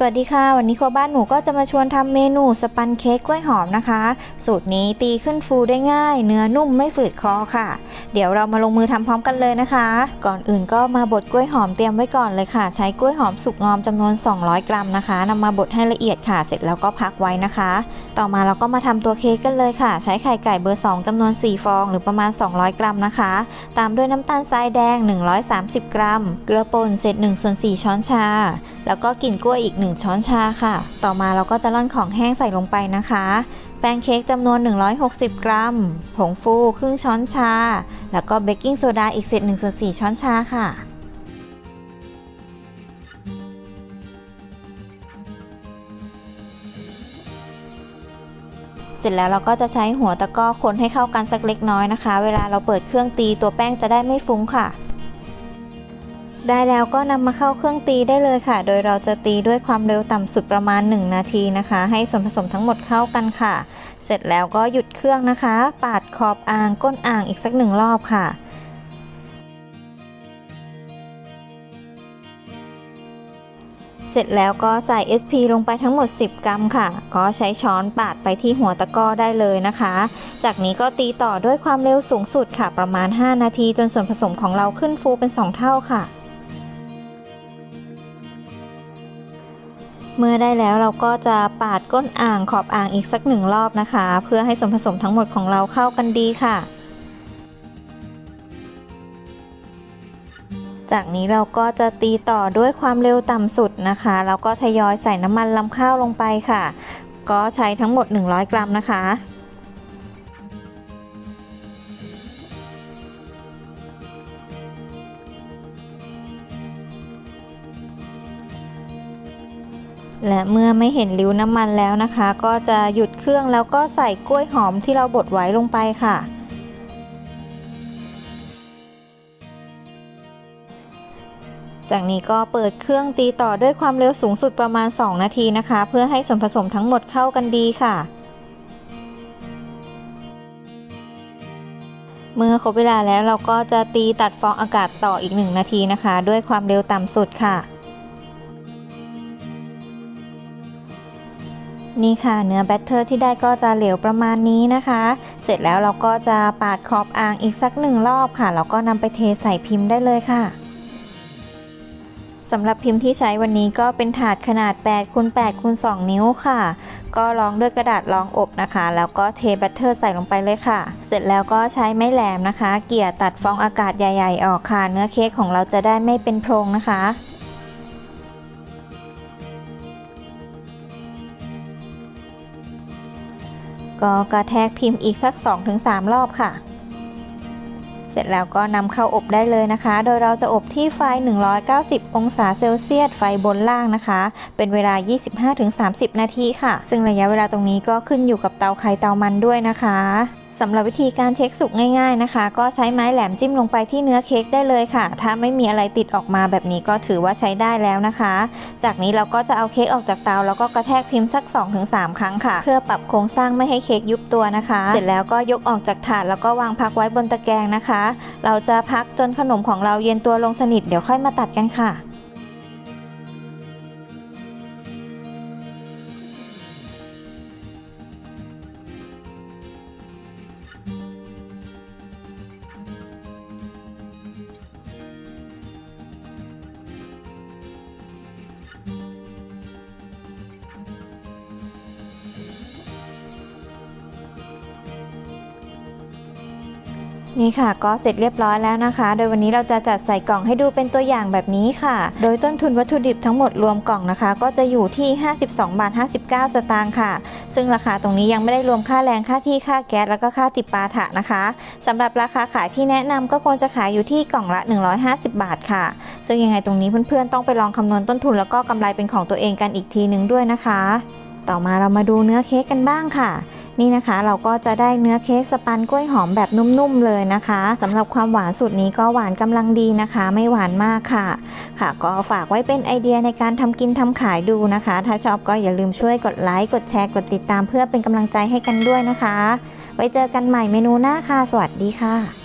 สวัสดีค่ะ วันนี้ครัวบ้านหนูก็จะมาชวนทำเมนูสปันเค้กกล้วยหอมนะคะ สูตรนี้ตีขึ้นฟูได้ง่าย เนื้อนุ่มไม่ฝืดคอค่ะ เดี๋ยวเรามาลงมือทำพร้อมกันเลยนะคะ ก่อนอื่นก็มาบดกล้วยหอมเตรียมไว้ก่อนเลยค่ะ ใช้กล้วยหอมสุกงอมจำนวน 200 กรัมนะคะนำมาบดให้ละเอียดค่ะ เสร็จแล้วก็พักไว้นะคะ ต่อมาเราก็มาทำตัวเค้กกันเลยค่ะ ใช้ไข่ไก่เบอร์ 2จำนวน 4 ฟอง หรือประมาณ 200 กรัมนะคะ ตามด้วยน้ำตาลทรายแดง 130 กรัม เกลือป่นเศษ1ส่วน4ช้อนชา แล้วก็กลิ่นกล้วยอีก1 1 ช้อนชาค่ะ ต่อมาเราก็จะร่อนของแห้งใส่ลงไปนะคะ แป้งเค้กจำนวน 160 กรัม ผงฟูครึ่งช้อนชา แล้วก็เบกกิ้งโซดาอีกเศษ1ส่วน4ช้อนชาค่ะเสร็จแล้วเราก็จะใช้หัวตะก้อคนให้เข้ากันสักเล็กน้อยนะคะ เวลาเราเปิดเครื่องตีตัวแป้งจะได้ไม่ฟุ้งค่ะ ได้แล้วก็นำมาเข้าเครื่องตีได้เลยค่ะ โดยเราจะตีด้วยความเร็วต่ำสุดประมาณ 1 นาทีนะคะ ให้ส่วนผสมทั้งหมดเข้ากันค่ะ เสร็จแล้วก็หยุดเครื่องนะคะ ปาดขอบอ่างก้นอ่างอีกสักหนึ่งรอบค่ะเสร็จแล้วก็ใส่ SP ลงไปทั้งหมด 10 กรัมค่ะ ก็ใช้ช้อนปาดไปที่หัวตะกร้อได้เลยนะคะ จากนี้ก็ตีต่อด้วยความเร็วสูงสุดค่ะ ประมาณ 5 นาทีจนส่วนผสมของเราขึ้นฟูเป็น 2 เท่าค่ะ เมื่อได้แล้วเราก็จะปาดก้นอ่างขอบอ่างอีกสักหนึ่งรอบนะคะ เพื่อให้ส่วนผสมทั้งหมดของเราเข้ากันดีค่ะ จากนี้เราก็จะตีต่อด้วยความเร็วต่ำสุดนะคะ แล้วก็ทยอยใส่น้ำมันลำข้าวลงไปค่ะ ก็ใช้ทั้งหมด 100 กรัมนะคะ และเมื่อไม่เห็นริ้วน้ำมันแล้วนะคะ ก็จะหยุดเครื่องแล้วก็ใส่กล้วยหอมที่เราบดไว้ลงไปค่ะ จากนี้ก็เปิดเครื่องตีต่อด้วยความเร็วสูงสุดประมาณ 2 นาทีนะคะ เพื่อให้ส่วนผสมทั้งหมดเข้ากันดีค่ะ เมื่อครบเวลาแล้วเราก็จะตีตัดฟองอากาศต่ออีก 1 นาทีนะคะ ด้วยความเร็วต่ำสุดค่ะ นี่ค่ะเนื้อแบตเตอร์ที่ได้ก็จะเหลวประมาณนี้นะคะ เสร็จแล้วเราก็จะปาดขอบอ่างอีกสักหนึ่งรอบค่ะแล้วก็นำไปเทใส่พิมพ์ได้เลยค่ะสำหรับพิมพ์ที่ใช้วันนี้ก็เป็นถาดขนาด8คูณ8คูณ2นิ้วค่ะ ก็รองด้วยกระดาษรองอบนะคะ แล้วก็เทแบตเตอร์ใส่ลงไปเลยค่ะ เสร็จแล้วก็ใช้ไม้แหลมนะคะ เกี่ยตัดฟองอากาศใหญ่ ๆ ออกค่ะ เนื้อเค้กของเราจะได้ไม่เป็นโพรงนะคะ ก็กระแทกพิมพ์อีกสัก 2-3 รอบค่ะ เสร็จแล้วก็นำเข้าอบได้เลยนะคะ โดยเราจะอบที่ไฟ 190 องศาเซลเซียส ไฟบนล่างนะคะ เป็นเวลา 25-30 นาทีค่ะ ซึ่งระยะเวลาตรงนี้ก็ขึ้นอยู่กับเตาไข่เตามันด้วยนะคะ สำหรับวิธีการเช็คสุกง่ายๆนะคะ ก็ใช้ไม้แหลมจิ้มลงไปที่เนื้อเค้กได้เลยค่ะ ถ้าไม่มีอะไรติดออกมาแบบนี้ก็ถือว่าใช้ได้แล้วนะคะ จากนี้เราก็จะเอาเค้กออกจากเตาแล้วก็กระแทกพิมพ์สัก 2-3 ครั้งค่ะ เพื่อปรับโครงสร้างไม่ให้เค้กยุบตัวนะคะ เสร็จแล้วก็ยกออกจากถาดแล้วก็วางพักไว้บนตะแกรงนะคะ เราจะพักจนขนมของเราเย็นตัวลงสนิทเดี๋ยวค่อยมาตัดกันค่ะ นี่ค่ะก็เสร็จเรียบร้อยแล้วนะคะ โดยวันนี้เราจะจัดใส่กล่องให้ดูเป็นตัวอย่างแบบนี้ค่ะ โดยต้นทุนวัตถุดิบทั้งหมดรวมกล่องนะคะ ก็จะอยู่ที่ 52บาท59 สตางค์ค่ะ ซึ่งราคาตรงนี้ยังไม่ได้รวมค่าแรงค่าที่ค่าแก๊สแล้วก็ค่าจิปาถะนะคะสำหรับราคาขายที่แนะนำก็ควรจะขายอยู่ที่กล่องละ 150 บาทค่ะ ซึ่งยังไงตรงนี้เพื่อนๆต้องไปลองคำนวณต้นทุนแล้วก็กำไรเป็นของตัวเองกันอีกทีนึงด้วยนะคะ ต่อมาเรามาดูเนื้อเค้กกันบ้างค่ะ นี่นะคะเราก็จะได้เนื้อเค้กสปันกล้วยหอมแบบนุ่มๆเลยนะคะสำหรับความหวานสูตรนี้ก็หวานกำลังดีนะคะ ไม่หวานมากค่ะ ค่ะก็ฝากไว้เป็นไอเดียในการทำกินทำขายดูนะคะ ถ้าชอบก็อย่าลืมช่วยกดไลค์กดแชร์กดติดตามเพื่อเป็นกำลังใจให้กันด้วยนะคะ ไว้เจอกันใหม่เมนูหน้าค่ะ สวัสดีค่ะ